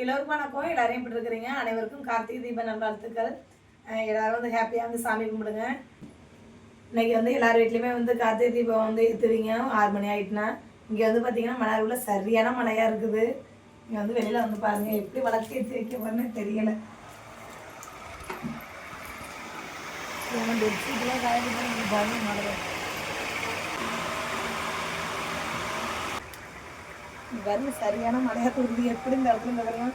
எல்லோருக்கும் வணக்கம் எல்லாரையும் இப்படி இருக்கிறீங்க? அனைவருக்கும் கார்த்திகை தீப நல்வாழ்த்துக்கள். எல்லோரும் வந்து ஹாப்பியாக வந்து சாமி கும்பிடுங்க. இன்னைக்கு வந்து எல்லார் வீட்லேயுமே வந்து கார்த்திகை தீபம் வந்து ஏற்றுவீங்க ஆறு மணி ஆகிட்டுனா இங்கே வந்து பார்த்தீங்கன்னா மணாருக்குள்ள சரியான மழையாக இருக்குது. இங்கே வந்து வெளியில் வந்து பாருங்கள் எப்படி வளர்த்து ஏற்றி வைக்க போகிறேன்னு தெரியலை. பெட்ஷீட்லாம் காய்ச்சி பண்ணி பாருங்க மழை வருது. இங்க பாருங்க சரியான மழையா தூருது எப்படி இந்த இடத்துல நடக்கலாம்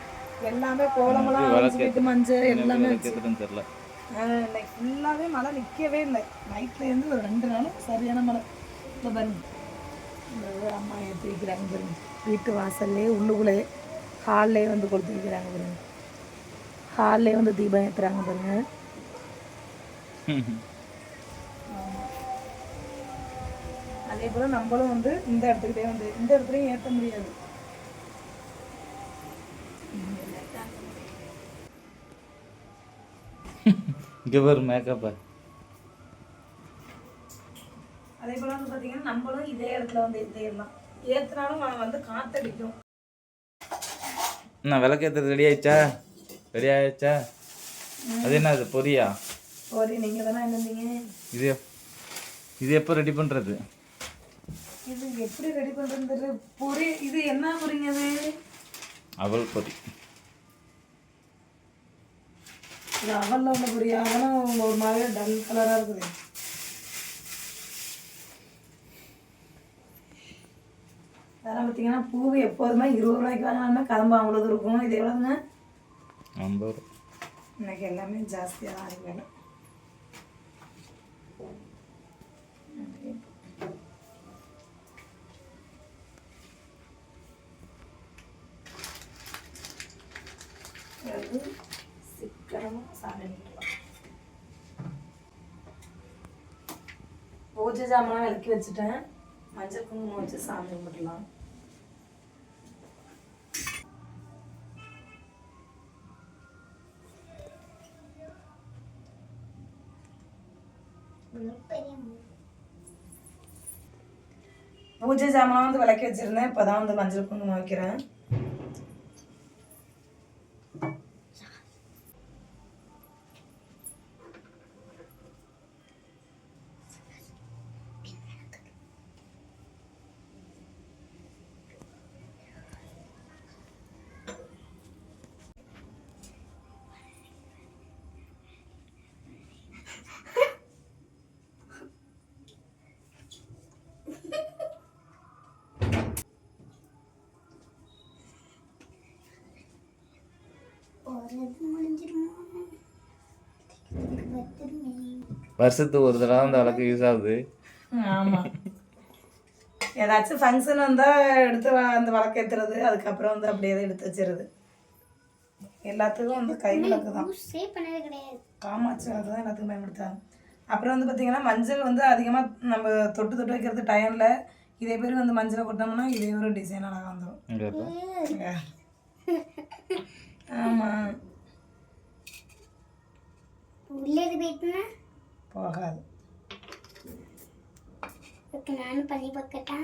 எல்லாமே கோலமெல்லாம் விட்டு மஞ்சள் எல்லாமே தெரியல. இன்னைக்கு ஃபுல்லாகவே மழை நிற்கவே இல்லை. நைட்லேருந்து ஒரு ரெண்டு நாளும் சரியான மழை இப்போ பாருங்க இந்த அம்மா ஏற்றி வைக்கிறாங்க பாருங்க வீட்டு வாசல்லே உள்ளுக்குள்ளே ஹால்லே வந்து கொடுத்து வைக்கிறாங்க பாருங்க. ஹால்லே வந்து தீபம் ஏற்றுறாங்க பாருங்க. அதே போல் நம்மளும் வந்து இந்த இடத்துக்கிட்டே வந்து இந்த இடத்துலையும் ஏற்ற முடியாது. இங்கே ஒரு மேக்கப்பா அதே போல் வந்து பார்த்தீங்கன்னா நம்மளும் இதே இடத்துல வந்து ஏற்றிடலாம் ஏற்றினாலும் வந்து காற்றடிக்கும் என்ன விளக்கேற்றது ரெடி ஆயிடுச்சா? ரெடி ஆயிடுச்சா? அது என்ன அது பொரியா? சரி நீங்கள் தானே என்னந்தீங்க இது இது எப்போ ரெடி பண்ணுறது இது எப்படி ரெடி பண்ணுறது பொரி இது என்ன பொரிங்க அது? அவல் பொரி. இது அவலில் உள்ள பொரி. அவனும் ஒரு மாதிரி டல் கலராக இருக்குது. அதெல்லாம் பார்த்தீங்கன்னா பூ எப்போதுமே இருபது ரூபாய்க்கு வாங்கினாலுமே கதம்பு அவ்வளோது இருக்கும். இது எவ்வளோங்க ஐம்பது ரூபா. இன்னைக்கு எல்லாமே ஜாஸ்தியாக தான் இருக்கு வந்து சீக்கிரமாக சிக்கனமாக சாமி பூஜை ஜாமான் விளக்கி வச்சுட்டேன். மஞ்சள் குங்குமம் வச்சு சாமி கும்பிடலாம். பூஜை ஜாமான் வந்து விளக்கி வச்சிருந்தேன். இப்போதான் வந்து மஞ்சள் குங்குமம் வைக்கிறேன். வருஷத்துக்கு ஒரு தடவை அந்த விளக்கு யூஸ் ஆகுது. ஆமாம் ஏதாச்சும் ஃபங்க்ஷன் வந்தால் எடுத்து வ- அந்த விளக்கு ஏற்றுறது அதுக்கப்புறம் வந்து அப்படியே தான் எடுத்து வச்சிருது எல்லாத்துக்கும் வந்து கை விளக்கு தான். காமாட்சி விளக்கு தான் எல்லாத்துக்கும் பயன்படுத்தாங்க அப்புறம் வந்து பார்த்தீங்கன்னா மஞ்சள் வந்து அதிகமாக நம்ம தொட்டு தொட்டு வைக்கிறது டைமில் இதே பேர் வந்து மஞ்சளை கொட்டோம்னா இதே ஒரு டிசைன் அழகாக வந்துடும்? ஆமாம் உள்ளே போயிட்டுனா? போகாது. ஓகே நானும் பண்ணி பார்க்கட்டா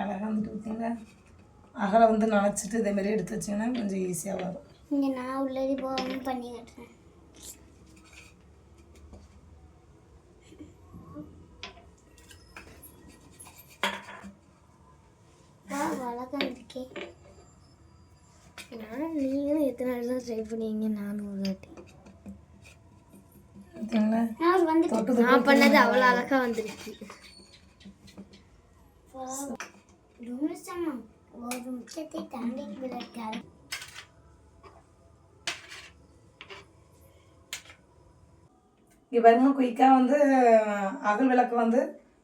அழகாக வந்துட்டு பார்த்தீங்களா அகலை வந்து நனைச்சிட்டு இதே மாதிரி எடுத்து வச்சிங்கன்னா கொஞ்சம் ஈஸியாக வரும். இங்கே நான் உள்ளது போகாமல் பண்ணி கட்டுறேன். வழக்கம் இருக்கே. தான் ட்ரை பண்ணுவீங்க நானும் ஒரு வாட்டி. நான் வந்து நான் பண்ணது அவ்வளோ அழகா வந்துருச்சு. ஒரு நிமிஷத்தை தாண்டி விளக்காது. இங்கே பாருங்க குயிக்காக வந்து அகல் விளக்கு வந்து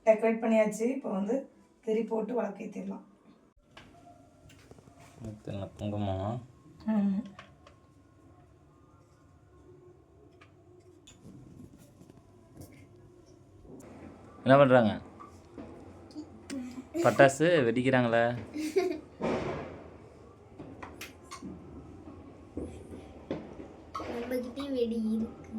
டெக்கரேட் பண்ணியாச்சு. இப்போ வந்து திரி போட்டு விளக்கு ஏற்றிடலாம் இது என்ன பண்ணுறாங்க பட்டாசு வெடிக்கிறாங்களே. வெடி இருக்கு.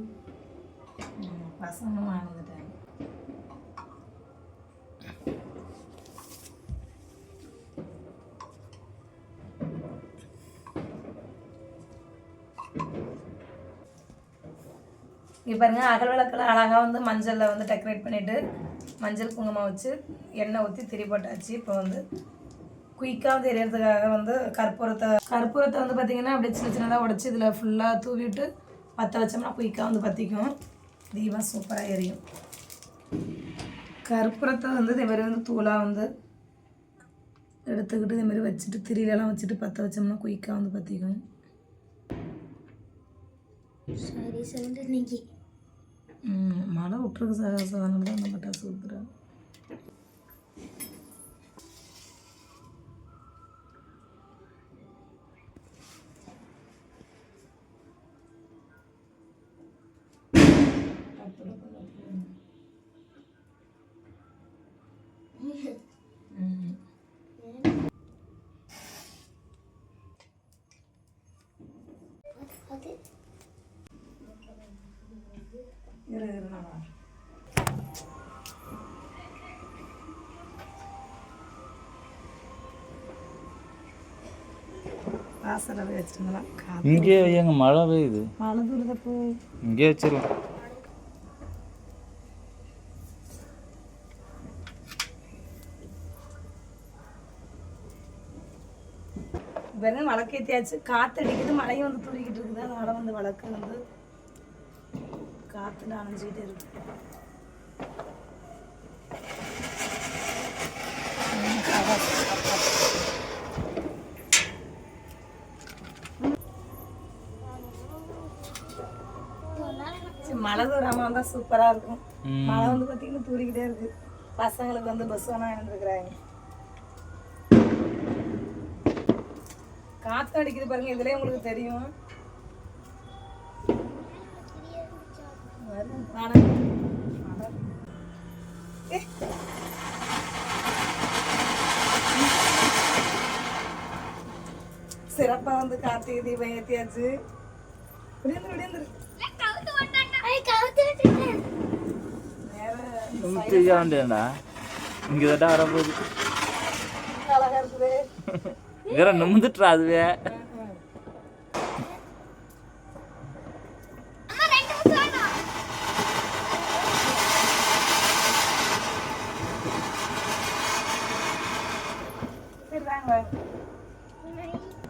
அகல் விளக்குல அழகா வந்து மஞ்சள்ல வந்து டெக்கரேட் பண்ணிட்டு மஞ்சள் குங்குமம் வச்சு எண்ணெய் ஊற்றி திரி போட்டாச்சு இப்போ வந்து குயிக்காக தெரியறதுக்காக வந்து கற்பூரத்தை கற்பூரத்தை வந்து பார்த்திங்கன்னா அப்படியே சின்ன சின்னதாக உடச்சி இதில் ஃபுல்லாக தூவிட்டு பற்ற வச்சோம்னா குயிக்காக வந்து பற்றிக்கும் தீபம் சூப்பராக எரியும். கற்பூரத்தை வந்து இதே மாதிரி வந்து தூளாக வந்து எடுத்துக்கிட்டு இதே மாதிரி வச்சுட்டு திரியிலலாம் வச்சுட்டு பற்ற வச்சோம்னா குயிக்காக வந்து பற்றிக்கும் சரி சொல்லிட்டு இன்னைக்கு ம், மழை விட்டுருக்கு சார் அதனால தான் அந்த பட்டாசு Yeah அது வரேன். வாசல்ல இங்கே எங்க மழை பெய்யுது? மழை தூரதப்போ இங்கே வச்சிடலாம் வெறும் காற்று அடிக்குது மழையும் வந்து துளிக்கிட்டு இருக்குது. அதனால வந்து விளக்கு வந்து காற்றுல அணைஞ்சிக்கிட்டே இருக்கு. மழை தூராம வந்தா சூப்பரா இருக்கும். மழை வந்து பார்த்தீங்கன்னா தூரிக்கிட்டே இருக்கு. பசங்களுக்கு வந்து பஸ் வேணா இருந்துருக்குறாங்க காத்து அடிக்குது பாருங்க இதுலயே உங்களுக்கு தெரியும் வரும், வாடா. வாடா. ஏ. சிறப்பா வந்து கார்த்திகை தீபம் ஏத்தியாச்சு. விடியந்துரு விடியந்துரு. செய்ய வேண்டியடா இங்கே தான் வரப்போகுது. அழகா இருக்குது. வேற நிமிந்துட்டுறா அதுவே.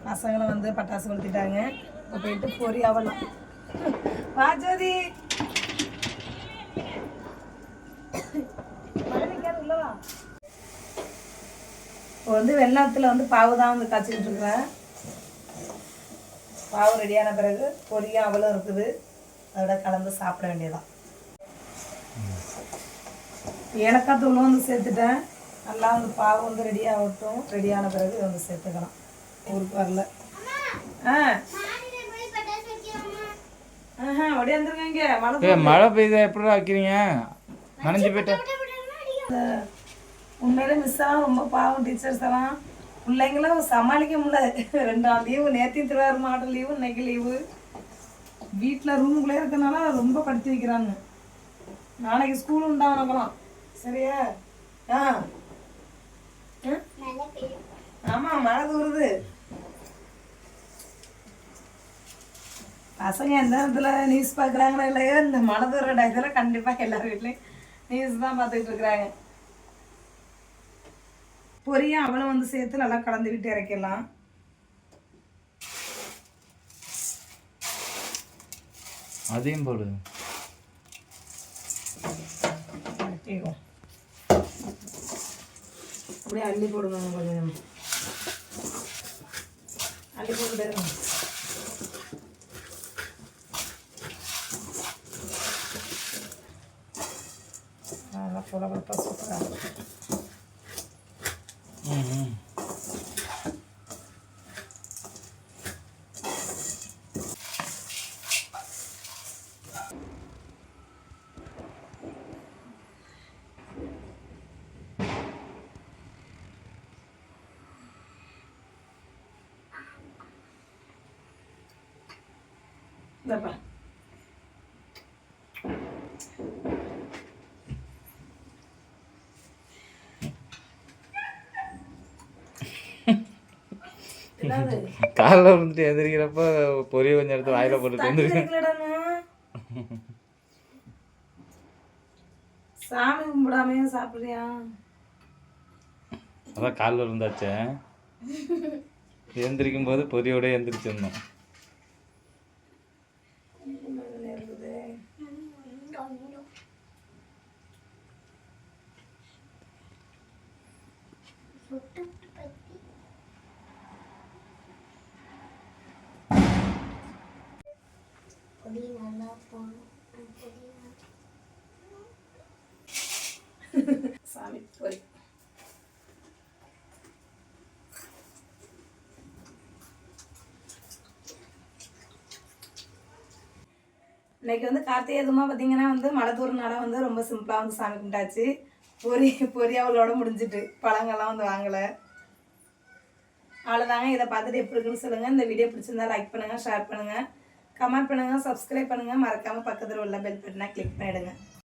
பசங்களும் வந்து பட்டாசு கொளுத்திட்டாங்க இப்போ போயிட்டு பொறி அவலாம் வா ஜோதி. இப்போ வந்து வெள்ளத்தில் வந்து பாவு தான் வந்து காய்ச்சிக்கிட்டு இருக்கிறேன் பாவு ரெடியான பிறகு பொரியும் அவளும் இருக்குது. அதோட கலந்து சாப்பிட வேண்டியதான் ஏலக்காய் தூளும் வந்து சேர்த்துட்டேன். நல்லா வந்து பாவு வந்து ரெடி ஆகட்டும். ரெடியான பிறகு இதை வந்து சேர்த்துக்கலாம். ஊருக்கு வரல. ஆ. மழை பெய்யுதா. எப்படி வைக்கிறீங்க? நனைஞ்சு போயிட்டா. உண்மையிலே மிஸ் எல்லாம் ரொம்ப பாவம் டீச்சர்ஸ் எல்லாம். பிள்ளைங்களும் சமாளிக்க முடியல. ரெண்டாம் லீவு நேற்றையும் திருவாரூர் மாவட்டம் லீவு இன்னைக்கு லீவு வீட்டில் ரூமுக்குள்ளே இருக்கனால ரொம்ப படுத்தி வைக்கிறாங்க. நாளைக்கு ஸ்கூல் உண்டாகலாம் சரியா? ஆ ம்? மழை தூருது பசங்க எந்த இடத்துல நியூஸ் பார்க்குறாங்களோ இல்லையோ இந்த மழை தூர டயத்தில் கண்டிப்பாக எல்லார் வீட்லேயும் நியூஸ் தான் பார்த்துக்கிட்டு இருக்கிறாங்க. பொரியும் அவளும் வந்து சேர்த்து நல்லா கலந்து விட்டு இறக்கிடலாம். அதையும் போடு. அப்படியே அள்ளி போடுங்க கொஞ்சம். அள்ளி போட்டுட்டே இருங்க நல்லா புலப்பா சூப்பராக இருக்கும் ம் ம் இந்தப்பா காலைல வந்துட்டு எந்திரிக்கிறப்ப பொரிய கொஞ்சம் எடுத்து வாயில வந்துருக்கேன் இருக்குல்லடாண்ணா சாமி கும்பிடாமையே சாப்பிட்றியா? அதான் காலில் இருந்தாச்சே எந்திரிக்கும் போது பொரியோட எந்திரிச்சிடணும். பொடி நல்லா போகணும் சாமி இன்னைக்கு வந்து கார்த்திகை எதுவுமா பார்த்தீங்கன்னா வந்து மழை தூரனால வந்து ரொம்ப சிம்பிளாக வந்து சாமி கும்பிட்டாச்சு. பொரி பொரியாவளோட முடிஞ்சிட்டு. பழங்கள்லாம் வந்து வாங்கலை. அவ்வளோதாங்க இதை பார்த்துட்டு எப்படி இருக்குன்னு சொல்லுங்கள் இந்த வீடியோ பிடிச்சிருந்தா லைக் பண்ணுங்கள் ஷேர் பண்ணுங்கள் கமெண்ட் பண்ணுங்கள் சப்ஸ்கிரைப் பண்ணுங்கள் மறக்காமல் பக்கத்தில் உள்ள பெல் பட்டனை கிளிக் பண்ணிவிடுங்க